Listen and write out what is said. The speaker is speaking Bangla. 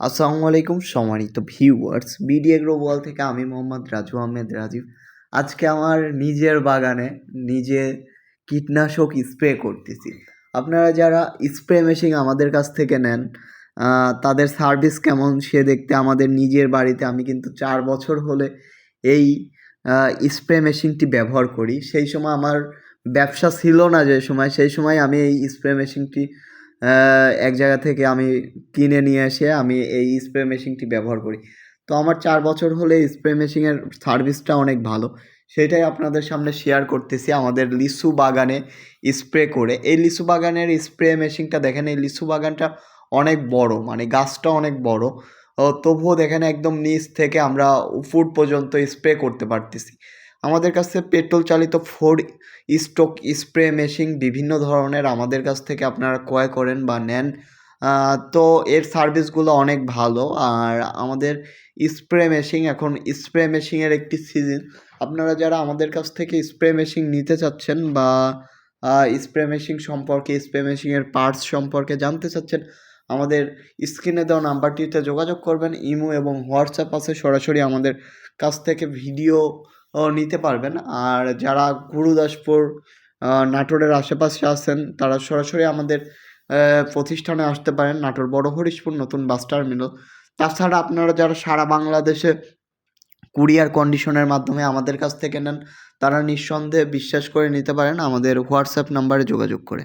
আসসালামু আলাইকুম সম্মানিত ভিউয়ার্স বিডিএ গ্লোবাল থেকে আমি মোহাম্মদ রাজু আহমেদ রাজীব। আজকে আমার নিজের বাগানে নিজে কীটনাশক স্প্রে করতেছি। আপনারা যারা স্প্রে মেশিন আমাদের কাছ থেকে নেন তাদের সার্ভিস কেমন সে দেখতে আমাদের নিজের বাড়িতে আমি কিন্তু চার বছর হলে এই স্প্রে মেশিনটি ব্যবহার করি। সেই সময় আমার ব্যবসা ছিল না যে সময়, সেই সময় আমি এই স্প্রে মেশিনটি এক জায়গা থেকে আমি কিনে নিয়ে এসে আমি এই স্প্রে মেশিনটি ব্যবহার করি। তো আমার চার বছর হলে স্প্রে মেশিনের সার্ভিসটা অনেক ভালো। সেটাই আপনাদের সামনে শেয়ার করতেছি। আমাদের লিচু বাগানে স্প্রে করে। এই লিচু বাগানের স্প্রে মেশিনটা দেখেন, এই লিচু বাগানটা অনেক বড় মানে গাছটা অনেক বড়। তবুও দেখেন একদম নিচ থেকে আমরা ফুট পর্যন্ত স্প্রে করতে পারতেছি। আমাদের কাছে পেট্রোল চালিত ফোর স্টক স্প্রে মেশিন বিভিন্ন ধরনের আমাদের কাছ থেকে আপনারা ক্রয় করেন বা নেন। তো এর সার্ভিসগুলো অনেক ভালো। আর আমাদের স্প্রে মেশিন এখন স্প্রে মেশিনের একটি সিজন আপনারা যারা আমাদের কাছ থেকে স্প্রে মেশিন নিতে চাচ্ছেন বা স্প্রে মেশিন সম্পর্কে স্প্রে মেশিনের পার্টস সম্পর্কে জানতে চাচ্ছেন, আমাদের স্ক্রিনে দেওয়া নাম্বারটিতে যোগাযোগ করবেন। ইমো এবং হোয়াটসঅ্যাপ আছে, সরাসরি আমাদের কাছ থেকে ভিডিও নিতে পারবেন। আর যারা গুরুদাসপুর নাটোরের আশেপাশে আছেন, তারা সরাসরি আমাদের প্রতিষ্ঠানে আসতে পারেন নাটোর বড় হরিশপুর নতুন বাস টার্মিনাল। তাছাড়া আপনারা যারা সারা বাংলাদেশে কুরিয়ার কন্ডিশনের মাধ্যমে আমাদের কাছ থেকে নেন, তারা নিঃসন্দেহে বিশ্বাস করে নিতে পারেন আমাদের হোয়াটসঅ্যাপ নাম্বারে যোগাযোগ করে।